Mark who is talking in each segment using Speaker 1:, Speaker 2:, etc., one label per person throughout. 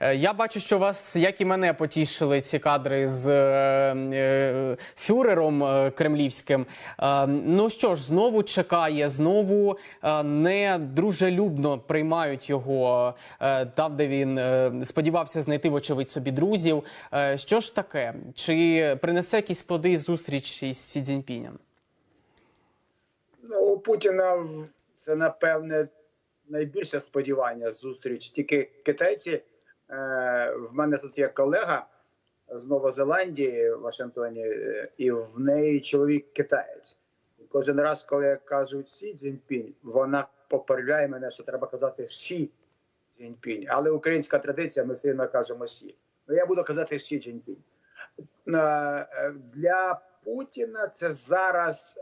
Speaker 1: Е, Я бачу, що вас, як і мене, потішили ці кадри з е, е, фюрером е, кремлівським. Е, ну що ж, знову чекає, знову е, не дружелюбно приймають його е, там, де він е, сподівався знайти, вочевидь, собі друзів. Е, що ж таке? Чи принесе якісь плоди зустріч із Сі Цзіньпінем?
Speaker 2: Ну, у Путіна це напевне найбільше сподівання зустріч. Тільки китайці. Е, в мене тут є колега з Новозеландії в Вашингтоні, е, і в неї чоловік китаєць. Кожен раз, коли я кажу Сі Цзіньпінь, вона попереджає мене, що треба казати Ші Цзіньпінь. Але українська традиція, ми все одно кажемо Сі. Ну я буду казати Ші Цзіньпінь. Е, Для Путіна це зараз,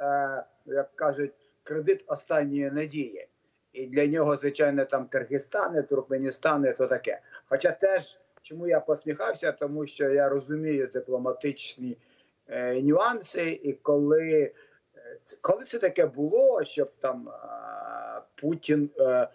Speaker 2: як кажуть, кредит останньої надії. І для нього, звичайно, там Киргизстани, Туркменістани, то таке. Хоча теж чому я посміхався, тому що я розумію дипломатичні е, нюанси, і коли, е, коли це таке було, щоб там е, Путін е,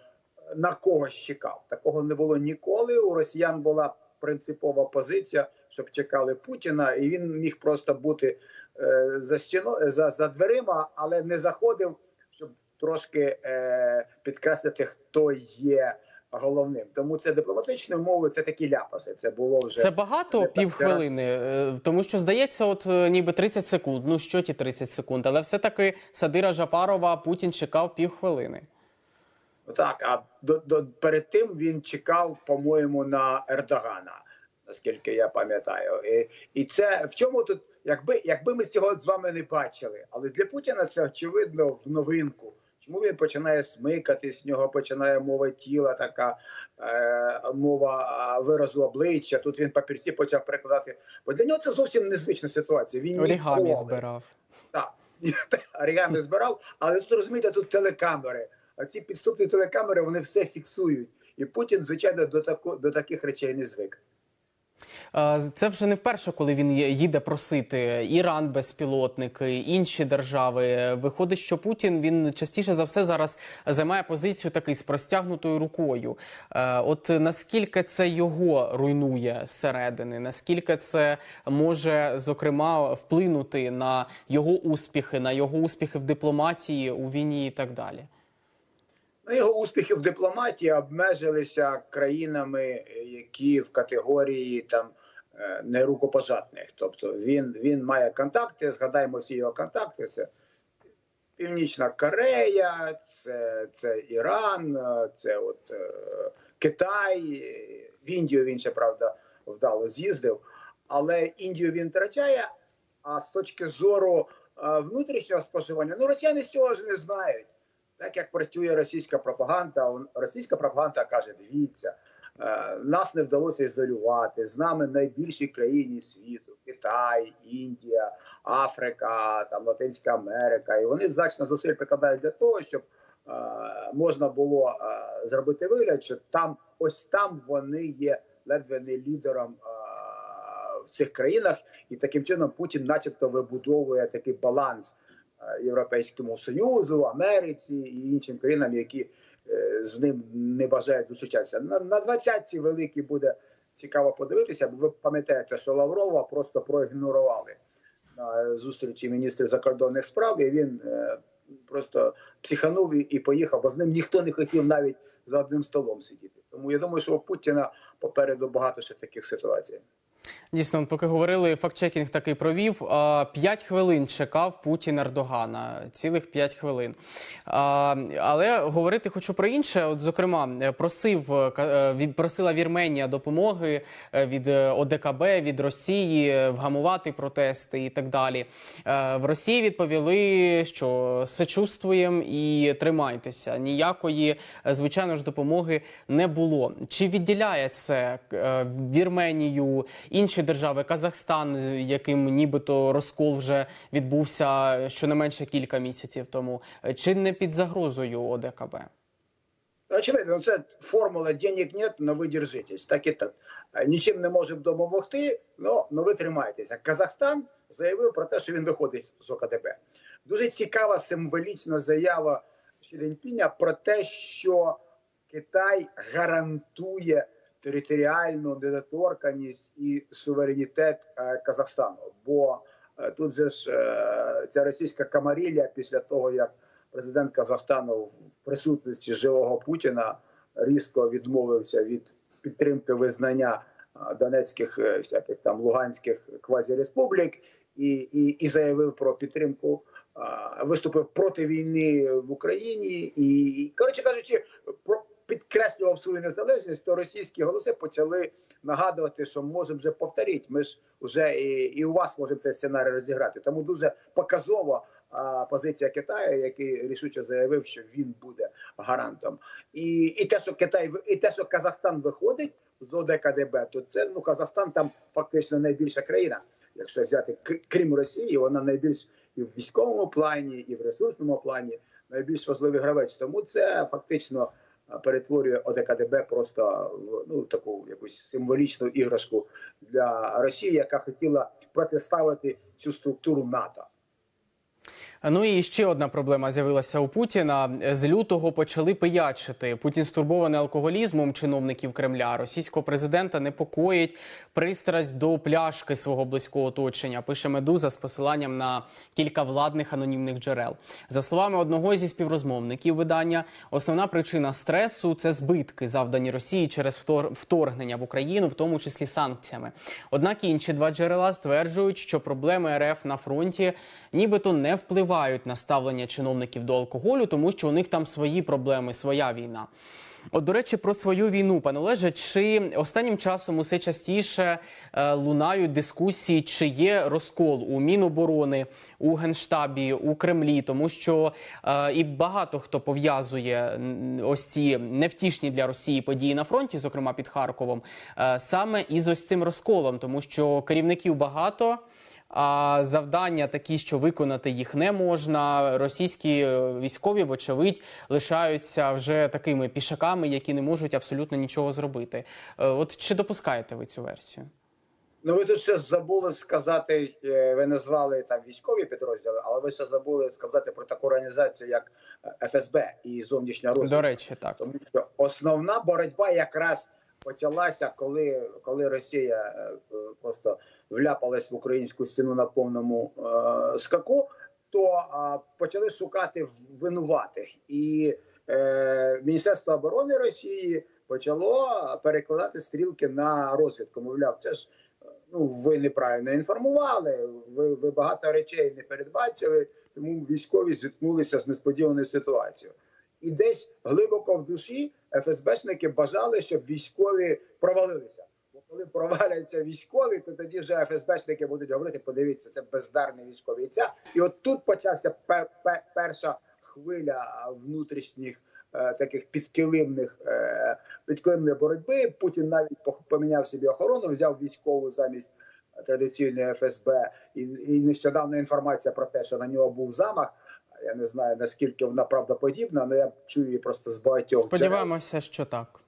Speaker 2: на когось чекав. Такого не було ніколи. У росіян була принципова позиція, щоб чекали Путіна, і він міг просто бути е, за стіною за, за дверима, але не заходив, щоб трошки е, підкреслити, хто є головним. Тому це дипломатичною мовою, це такі ляпаси. Це було вже
Speaker 1: Це багато півхвилини, е, тому що здається, от е, ніби 30 секунд. Ну що ті 30 секунд, але все-таки Садира Жапарова Путін чекав півхвилини.
Speaker 2: Так, а до, до перед тим він чекав, по-моєму, на Ердогана, наскільки я пам'ятаю. І, і це в чому тут, якби якби ми цього з вами не бачили, але для Путіна це очевидно в новинку. Чому він починає смикатись, в нього починає мова тіла, така е, мова виразу обличчя. Тут він папірці почав перекладати. Бо для нього це зовсім незвична ситуація. Він
Speaker 1: Орігамі
Speaker 2: ніколи-
Speaker 1: збирав.
Speaker 2: так, орігамі збирав, але тут розумієте, тут телекамери. А ці підступні телекамери вони все фіксують. І Путін, звичайно, до тако, до таких речей не звик.
Speaker 1: Е, Це вже не вперше, коли він їде просити Іран безпілотники, інші держави. Виходить, що Путін він частіше за все зараз займає позицію такий з простягнутою рукою. Е, От наскільки це його руйнує зсередини, наскільки це може зокрема вплинути на його успіхи, на його успіхи в дипломатії у війні і так далі.
Speaker 2: Ну, його успіхи в дипломатії обмежилися країнами, які в категорії там е, нерукопожатних. Тобто він, він має контакти. Згадаємо всі його контакти. Це Північна Корея, це, це Іран, е, це от е, Китай. В Індію він ще правда вдало з'їздив, але Індію він втрачає. А з точки зору е, внутрішнього споживання, ну росіяни з цього ж не знають. Так як працює російська пропаганда, російська пропаганда каже: дивіться, е, нас не вдалося ізолювати. З нами найбільші країни світу: Китай, Індія, Африка, там Латинська Америка. І вони значно зусиль прикладають для того, щоб е, можна було е, зробити вигляд, що там ось там вони є ледве не лідером в цих країнах, і таким чином Путін, начебто, вибудовує такий баланс Європейському Союзу, Америці і іншим країнам, які е, з ним не бажають зустрічатися. На, на 20-ці буде цікаво подивитися, бо ви пам'ятаєте, що Лаврова просто проігнорували на зустрічі міністрів закордонних справ, і він е, просто психанув і поїхав, бо з ним ніхто не хотів навіть за одним столом сидіти. Тому я думаю, що у Путіна попереду багато ще таких ситуацій.
Speaker 1: Дійсно, поки говорили, фактчекінг такий провів. П'ять хвилин чекав Путін Ердогана. Цілих п'ять хвилин. Але говорити хочу про інше. От, зокрема, просив е, е, просила Вірменія допомоги е, від ОДКБ, від Росії вгамувати протести і так далі. В Росії відповіли, що сочувствуємо і тримайтеся. Ніякої, звичайно ж, допомоги не було. Чи відділяє це Вірменію, інші держави, Казахстан, яким нібито розкол вже відбувся щонайменше кілька місяців тому, чи не під загрозою ОДКБ?
Speaker 2: Очевидно, це формула денег нет, но ви держитесь. Так і так. Е, Нічим не можемо допомогти, но, но ви тримаєтеся. Казахстан заявив про те, що він виходить з ОКДБ. Дуже цікава символічна заява Ші про те, що Китай гарантує територіальну недоторканість і суверенітет е, Казахстану. Бо е, тут же ж е, ця російська камарілля після того, як президент Казахстану в присутності живого Путіна різко відмовився від підтримки визнання донецьких всяких там луганських квазіреспублік і, і, і заявив про підтримку, виступив проти війни в Україні і, коротше кажучи, підкреслював свою незалежність, то російські голоси почали нагадувати, що можемо вже повторити. Ми ж вже і, і у вас можемо цей сценарій розіграти. Тому дуже показова а, позиція Китаю, який рішуче заявив, що він буде гарантом. І, і те, що Китай і те, що Казахстан виходить з ОДКДБ, то це ну Казахстан там фактично найбільша країна. Якщо взяти крім Росії, вона найбільш і в військовому плані, і в ресурсному плані найбільш важливий гравець. Тому це фактично перетворює ОДКДБ просто в ну таку якусь символічну іграшку для Росії, яка хотіла протиставити цю структуру НАТО.
Speaker 1: Ну і ще одна проблема з'явилася у Путіна. З лютого почали пиячити. Путін стурбований алкоголізмом чиновників Кремля. Російського президента непокоїть пристрасть до пляшки свого близького оточення. Пише медуза з посиланням на кілька владних анонімних джерел. За словами одного зі співрозмовників видання, основна причина стресу це збитки, завдані Росії через вторгнення в Україну, в тому числі санкціями. Однак інші два джерела стверджують, що проблеми РФ на фронті нібито не впливають на ставлення чиновників до алкоголю, тому що у них там свої проблеми, своя війна. От, до речі, про свою війну, пане Олеже, чи останнім часом усе частіше е, лунають дискусії, чи є розкол у Міноборони, у Генштабі, у Кремлі, тому що е, і багато хто пов'язує ось ці невтішні для Росії події на фронті, зокрема під Харковом, е, саме із ось цим розколом, тому що керівників багато. А завдання такі, що виконати їх не можна. Російські е, військові, вочевидь, лишаються вже такими пішаками, які не можуть абсолютно нічого зробити. Е, От чи допускаєте ви цю версію?
Speaker 2: Ну, ви тут ще забули сказати, е, ви назвали там військові підрозділи, але ви ще забули сказати про таку організацію, як ФСБ і зовнішня розвідка.
Speaker 1: До речі, так.
Speaker 2: Тому що основна боротьба якраз почалася, коли, коли Росія просто вляпалась в українську стіну на повному е, скаку, то е, почали шукати винуватих. І е, Міністерство оборони Росії почало перекладати стрілки на розвідку. Мовляв, це ж ну ви неправильно інформували, ви, ви багато речей не передбачили, тому військові зіткнулися з несподіваною ситуацією. І десь глибоко в душі ФСБшники бажали, щоб військові провалилися. Коли проваляться військові, то тоді вже ФСБшники будуть говорити: подивіться, це бездарні військові. І, ця, і от тут почався пер, пер, перша хвиля внутрішніх е, таких підкилимних е, підкилимної боротьби. Путін навіть поміняв собі охорону, взяв військову замість традиційної ФСБ. І, і нещодавно інформація про те, що на нього був замах. Я не знаю наскільки вона правдоподібна, але я чую її просто з багатьох.
Speaker 1: Сподіваємося, що так.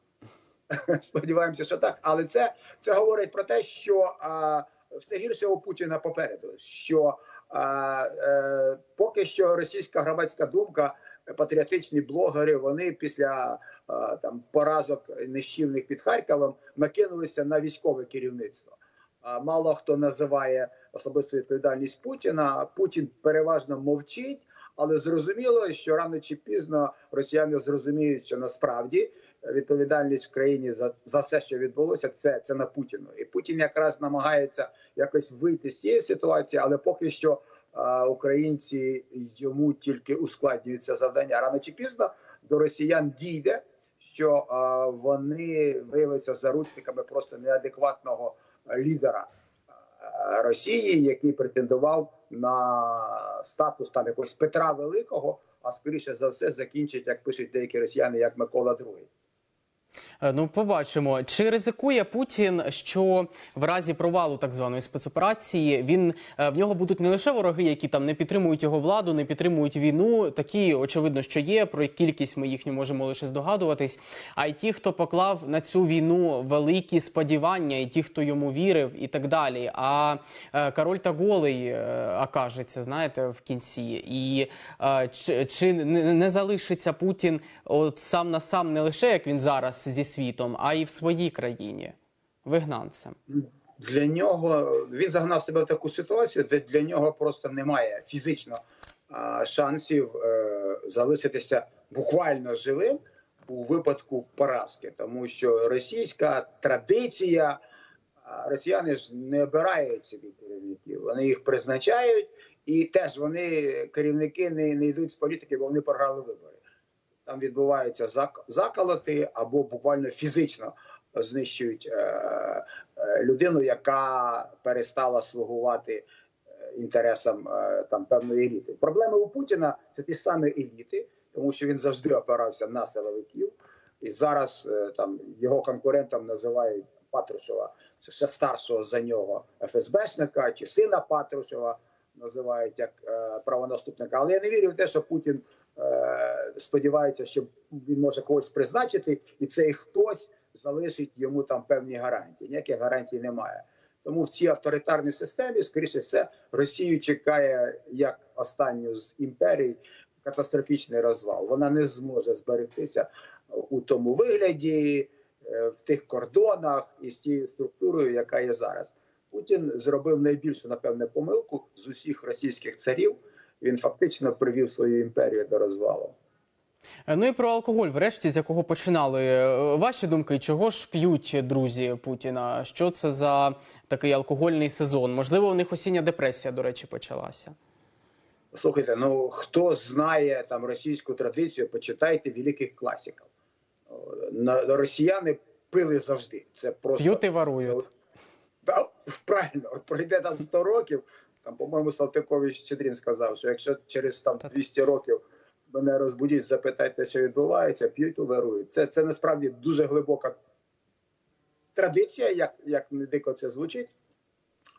Speaker 2: Сподіваємося, що так. Але це, це говорить про те, що а, все гірше у Путіна попереду. Що а, е, поки що російська громадська думка, патріотичні блогери, вони після а, там поразок нищівних під Харковом накинулися на військове керівництво. А, мало хто називає особисту відповідальність Путіна. Путін переважно мовчить. Але зрозуміло, що рано чи пізно росіяни зрозуміють, що насправді відповідальність в країні за, за все, що відбулося, це, це на Путіну. І Путін якраз намагається якось вийти з цієї ситуації, але поки що а, українці йому тільки ускладнюють це завдання. Рано чи пізно до росіян дійде, що а, вони виявилися заручниками просто неадекватного лідера. Росії, який претендував на статус там якогось Петра Великого, а скоріше за все закінчить, як пишуть деякі росіяни, як Микола II.
Speaker 1: Е, Ну, побачимо, чи ризикує Путін, що в разі провалу так званої спецоперації він е, в нього будуть не лише вороги, які там не підтримують його владу, не підтримують війну. Такі очевидно, що є. Про кількість ми їхню можемо лише здогадуватись. А й ті, хто поклав на цю війну великі сподівання, і ті, хто йому вірив, і так далі. А е, король та голий окажеться, знаєте, в кінці. І чи, чи не залишиться Путін от сам на сам не лише як він зараз зі світом, а й в своїй країні вигнанцем?
Speaker 2: для нього він загнав себе в таку ситуацію, де для нього просто немає фізично а, шансів е, залишитися буквально живим у випадку поразки, тому що російська традиція, росіяни ж не обирають собі керівників, вони їх призначають, і теж вони керівники не, не йдуть з політики, бо вони програли вибори. Там відбуваються заколоти або буквально фізично знищують е, е, людину, яка перестала слугувати е, інтересам там певної еліти. Проблеми у Путіна це ті самі еліти, тому що він завжди опирався на силовиків, і зараз там його конкурентом називають Патрушева, це ще старшого за нього ФСБшника чи сина Патрушева називають як е, правонаступника. Але я не вірю в те, що Путін е, сподівається, що він може когось призначити, і цей хтось залишить йому там певні гарантії. Ніяких гарантій немає. Тому в цій авторитарній системі, скоріше все, Росію чекає як останню з імперій катастрофічний розвал. Вона не зможе зберегтися у тому вигляді, е, в тих кордонах і з тією структурою, яка є зараз. Путін зробив найбільшу, напевне, помилку з усіх російських царів. Він фактично привів свою імперію до розвалу.
Speaker 1: Е, Ну і про алкоголь, врешті, з якого починали. Е, Ваші думки, чого ж п'ють друзі Путіна? Що це за такий алкогольний сезон? Можливо, у них осіння депресія, до речі, почалася.
Speaker 2: Слухайте, ну хто знає там російську традицію, почитайте великих класиків. Росіяни пили завжди. Це просто
Speaker 1: П'ють і варують.
Speaker 2: Правильно, от пройде там 100 років. Там, по-моєму, Салтикович Чедрін сказав, що якщо через там 200 років мене розбудіть, запитайте, що відбувається, п'ють і вирують. Це, це насправді дуже глибока традиція, як, як не дико це звучить.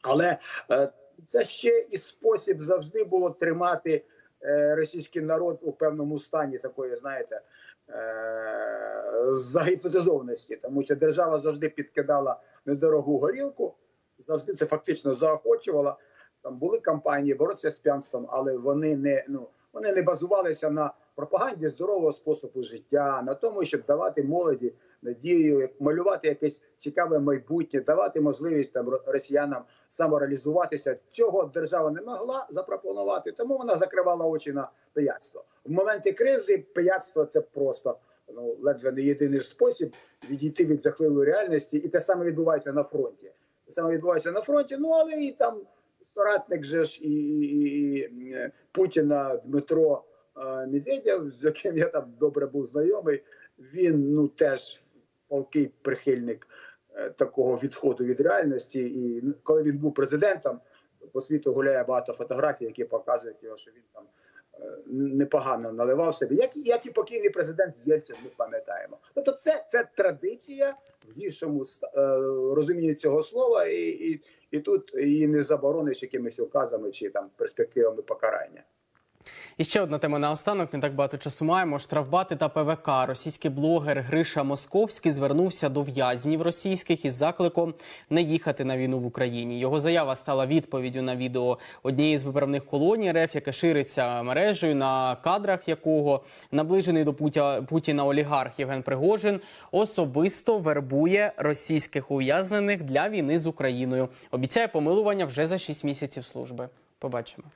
Speaker 2: Але е, це ще і спосіб завжди було тримати е, російський народ у певному стані такої, знаєте, е, загіпнотизованості, тому що держава завжди підкидала недорогу горілку, завжди це фактично заохочувала. Там були кампанії боротися з п'янством, але вони не ну вони не базувалися на пропаганді здорового способу життя, на тому, щоб давати молоді надію, малювати якесь цікаве майбутнє, давати можливість там росіянам самореалізуватися. Цього держава не могла запропонувати, тому вона закривала очі на пияцтво. В моменти кризи пияцтво це просто ну ледве не єдиний спосіб відійти від жахливої реальності, і те саме відбувається на фронті. Те саме відбувається на фронті. Ну але і там соратник же ж і, і, і е, Путіна Дмитро Медведєв, з яким я там добре був знайомий. Він ну теж палкий прихильник е, такого відходу від реальності. І коли він був президентом, по світу гуляє багато фотографій, які показують його, що він там е, непогано наливав собі. Як, і- як і покійний президент Єльцин, ми пам'ятаємо. Тобто, це, це традиція в гіршому е, розумінні цього слова, і, і, і тут її не заборониш якимись указами чи там перспективами покарання.
Speaker 1: І ще одна тема наостанок. Не так багато часу маємо. Штрафбати та ПВК. Російський блогер Гриша Московський звернувся до в'язнів російських із закликом не їхати на війну в Україні. Його заява стала відповіддю на відео однієї з виправних колоній РФ, яке шириться мережею, на кадрах якого наближений до Путя- Путіна олігарх Євген Пригожин особисто вербує російських ув'язнених для війни з Україною. Обіцяє помилування вже за 6 місяців служби. Побачимо.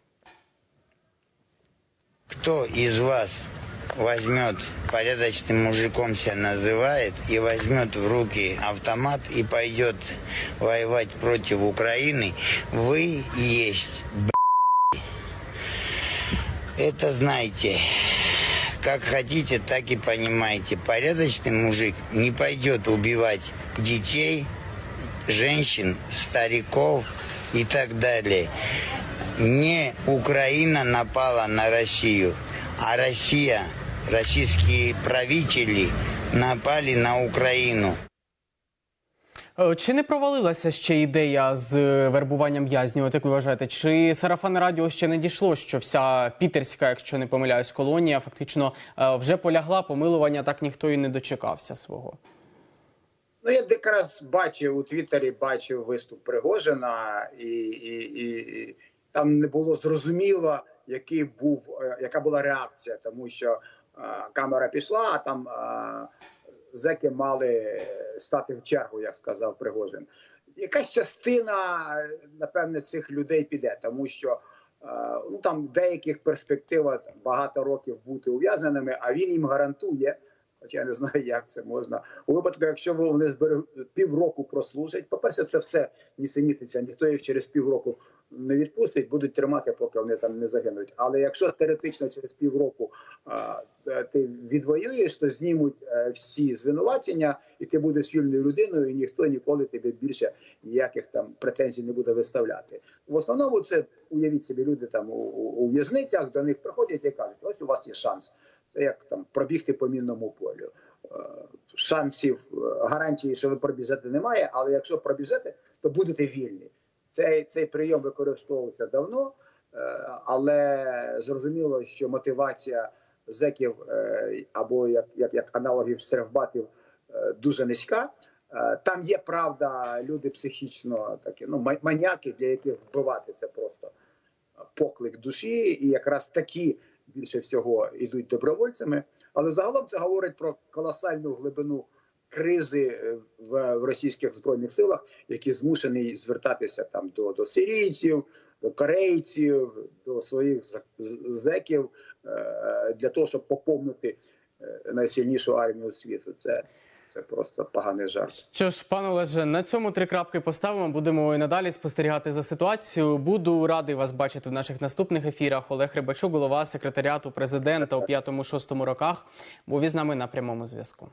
Speaker 3: Кто из вас возьмет, порядочным мужиком себя называет, и возьмет в руки автомат и пойдет воевать против Украины, вы есть б***ь. Это знайте. Как хотите, так и понимаете. Порядочный мужик не пойдет убивать детей, женщин, стариков и так далее. Не Украина напала на Россию, а Россия, российские правители напали на Украину.
Speaker 1: Е, Чи не провалилася ще ідея з е, вербуванням в'язнів? От як ви вважаєте, чи сарафанне радіо ще не дійшло, що вся пітерська, якщо не помиляюсь, колонія фактично е, вже полягла, помилування так ніхто і не дочекався свого.
Speaker 2: Ну, я якраз бачив у Твіттері, бачив виступ Пригожина, і, і, і там не було зрозуміло, який був, е, яка була реакція, тому що е, камера пішла, а там е, зеки мали стати в чергу, як сказав Пригожин. Якась частина, напевне, цих людей піде, тому що ну там в деяких перспектива багато років бути ув'язненими, а він їм гарантує. Хоча я не знаю, як це можна. У випадку, якщо вони зберег... півроку прослужать, по-перше, це все нісенітниця, ніхто їх через півроку не відпустить, будуть тримати, поки вони там не загинуть. Але якщо теоретично через півроку а, е, ти відвоюєш, то знімуть е, всі звинувачення, і ти будеш вільною людиною, і ніхто ніколи тобі більше ніяких там претензій не буде виставляти. В основному це уявіть собі, люди там у, у, в'язницях до них приходять і кажуть: ось у вас є шанс. Це як там пробігти по мінному полю. Е, Шансів гарантії, що ви пробіжете, немає. Але якщо пробіжете, то будете вільні. Цей, цей прийом використовувався давно, е, але зрозуміло, що мотивація зеків е, або як, як, як аналогів штрафбатів е, дуже низька. Там є правда, люди психічно такі, ну ма- маніяки, для яких вбивати це просто поклик душі, і якраз такі більше всього йдуть добровольцями. Але загалом це говорить про колосальну глибину кризи е, в, російських збройних силах, які змушені звертатися там до, до сирійців, до корейців, до своїх зеків е, для того, щоб поповнити е, найсильнішу армію світу. Це, це просто поганий жарт.
Speaker 1: Що ж, пане Олеже, на цьому три крапки поставимо. Будемо і надалі спостерігати за ситуацією. Буду радий вас бачити в наших наступних ефірах. Олег Рибачук, голова секретаріату президента у 5-6 роках, був із нами на прямому зв'язку.